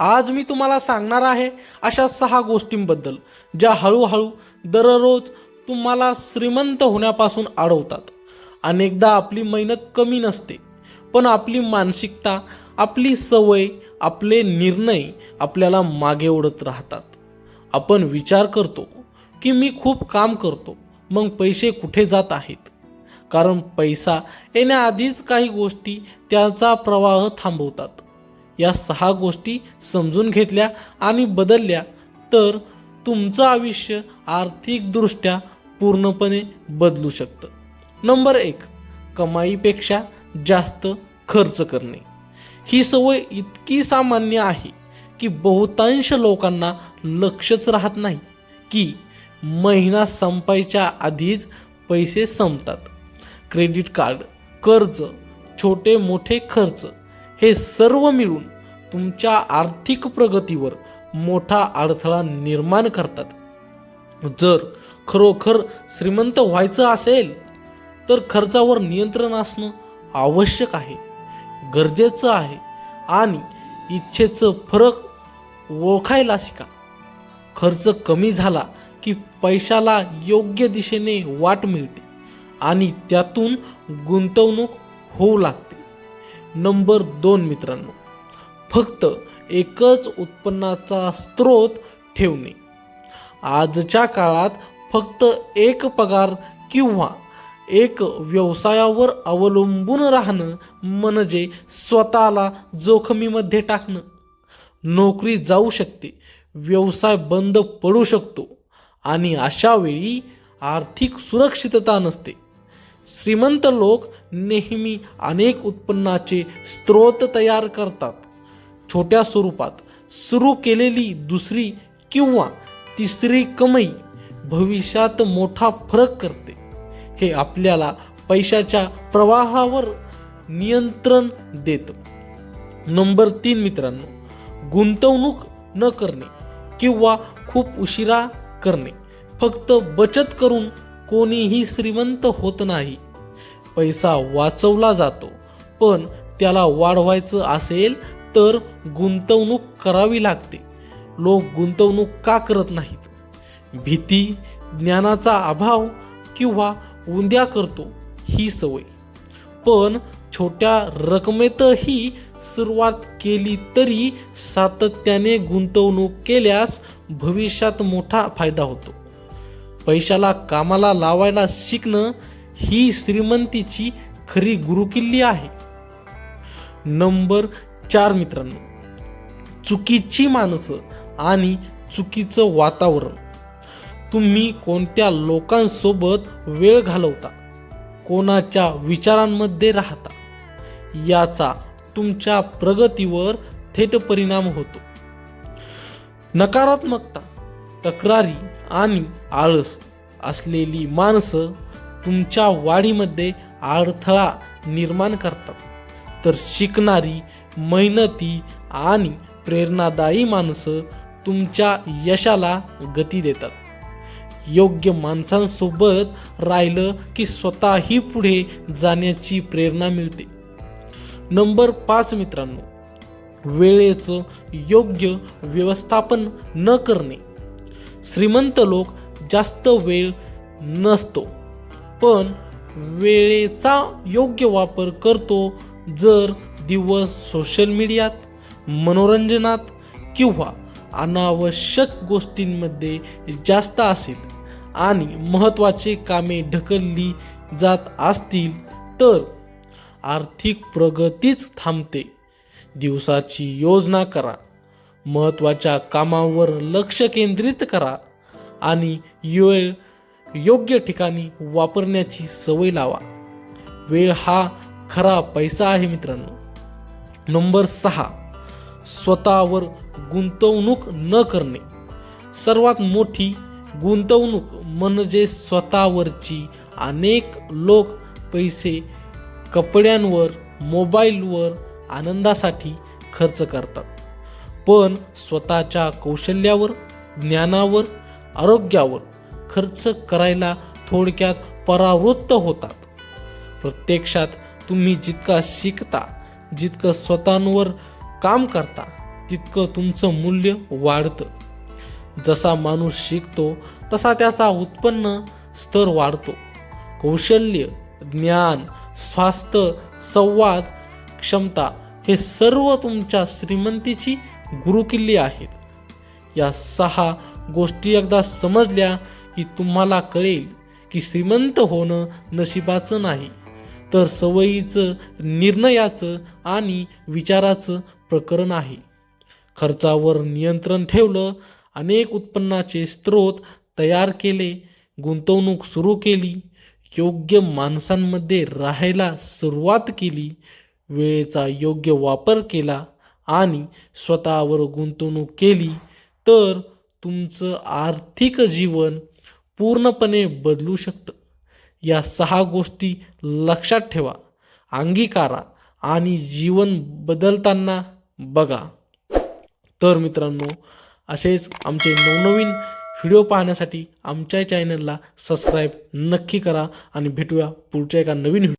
आज मी तुम्हाला सांगणार आहे अशा सहा गोष्टींबद्दल ज्या हळूहळू दररोज तुम्हाला श्रीमंत होण्यापासून अडवतात अनेकदा आपली मेहनत कमी नसते पण आपली मानसिकता आपली सवय आपले निर्णय आपल्याला मागे ओढत राहतात. आपण विचार करतो की मी खूप काम करतो मग पैसे कुठे जात आहेत? कारण पैसा येण्याआधीच काही गोष्टी त्याचा प्रवाह थांबवतात. या सहा गोष्टी समजून घेतल्या आणि बदलल्या तर तुमचं आयुष्य आर्थिकदृष्ट्या पूर्णपणे बदलू शकतं. नंबर एक कमाईपेक्षा जास्त खर्च करणे. ही सवय इतकी सामान्य आहे की बहुतांश लोकांना लक्षच राहत नाही की महिना संपायच्या आधीच पैसे संपतात. क्रेडिट कार्ड कर्ज छोटे मोठे खर्च हे सर्व मिळून तुमच्या आर्थिक प्रगतीवर मोठा अडथळा निर्माण करतात. जर खरोखर श्रीमंत व्हायचं असेल तर खर्चावर नियंत्रण असणं आवश्यक आहे गरजेचं आहे आणि इच्छेचं फरक ओळखायला शिका. खर्च कमी झाला की पैशाला योग्य दिशेने वाट मिळते आणि त्यातून गुंतवणूक होऊ लागते. नंबर दोन मित्रांनो फक्त एकच उत्पन्नाचा स्रोत ठेवणे. आजच्या काळात फक्त एक पगार किंवा एक व्यवसायावर अवलंबून राहणं म्हणजे स्वतःला जोखमीमध्ये टाकणं. नोकरी जाऊ शकते व्यवसाय बंद पडू शकतो आणि अशावेळी आर्थिक सुरक्षितता नसते. श्रीमंत लोक नेहमी अनेक उत्पन्नाचे स्रोत तयार करतात. छोट्या स्वरूपात सुरू केलेली दुसरी किंवा तिसरी कमाई भविष्यात मोठा फरक करते. हे आपल्याला पैशाच्या प्रवाहावर नियंत्रण देतं. नंबर तीन मित्रांनो गुंतवणूक न करणे किंवा खूप उशिरा करणे. फक्त बचत करून कोणीही श्रीमंत होत नाही. पैसा वाचवला जातो. पण त्याला वाढवायचं असेल तर गुंतवणूक करावी लागते. लोक गुंतवणूक का करत नाहीत? भीती ज्ञानाचा अभाव किंवा उंद्या करतो ही सवय. पण छोट्या रकमेतही सुरुवात केली तरी सातत्याने गुंतवणूक केल्यास भविष्यात मोठा फायदा होतो. पैशाला कामाला लावायला शिकणं ही श्रीमंतीची खरी गुरुकिल्ली आहे. नंबर चार मित्रांनो चुकीची माणसं आणि चुकीचं वातावरण. तुम्ही कोणत्या लोकांसोबत वेळ घालवता? कोणाच्या विचारांमध्ये राहता? याचा तुमच्या प्रगतीवर थेट परिणाम होतो. नकारात्मकता तक्रारी आणि आळस असलेली माणसं तुमच्या वाढीमध्ये अडथळा निर्माण करतात. तर शिकणारी मेहनती आणि प्रेरणादायी माणसं तुमच्या यशाला गती देतात. योग्य माणसांसोबत राहिलं की स्वतःही पुढे जाण्याची प्रेरणा मिळते. नंबर पाच मित्रांनो वेळेचं योग्य व्यवस्थापन न करणे. श्रीमंत लोक जास्त वेळ नसतो. पण वेळेचा योग्य वापर करतो जर दिवस सोशल मीडियात मनोरंजनात किंवा अनावश्यक गोष्टींमध्ये जास्त असेल आणि महत्त्वाचे कामे ढकलली जात असतील तर आर्थिक प्रगतीच थांबते. दिवसाची योजना करा. महत्त्वाच्या कामावर लक्ष केंद्रित करा आणि वेळ योग्य ठिकाणी वापरण्याची सवय लावा. वेळ हा खरा पैसा आहे मित्रांनो. नंबर सहा स्वतःवर गुंतवणूक न करणे. सर्वात मोठी गुंतवणूक म्हणजे स्वतःवरची अनेक लोक पैसे कपड्यांवर मोबाईलवर आनंदासाठी खर्च करतात. पण स्वतःच्या कौशल्यावर ज्ञानावर आरोग्यावर खर्च करायला थोडक्यात परावृत्त होतात. प्रत्यक्षात तुम्ही जितका शिकता जितकं स्वतःवर काम करता तितकं तुमचं मूल्य वाढतं. जसा माणूस शिकतो तसा त्याचा उत्पन्न स्तर वाढतो. कौशल्य ज्ञान स्वास्थ्य संवाद क्षमता हे सर्व तुमच्या श्रीमंतीची गुरुकिल्ली आहेत. या सहा गोष्टी एकदा समजल्या की तुम्हाला कळेल की श्रीमंत होणं नशिबाचं नाही. तर सवयीचं निर्णयाचं आणि विचाराचं प्रकरण आहे. खर्चावर नियंत्रण ठेवलं अनेक उत्पन्नाचे स्रोत तयार केले गुंतवणूक सुरू केली योग्य माणसांमध्ये राहायला सुरुवात केली वेळेचा योग्य वापर केला आणि स्वतःवर गुंतवणूक केली तर तुमचं आर्थिक जीवन पूर्णपणे बदलू शकतं. या सहा गोष्टी लक्षात ठेवा. अंगीकारा आणि जीवन बदलताना बघा. तर मित्रांनो असेच आमचे नवनवीन व्हिडिओ पाहण्यासाठी आमच्या चॅनलला सबस्क्राईब नक्की करा आणि भेटूया पुढच्या एका नवीन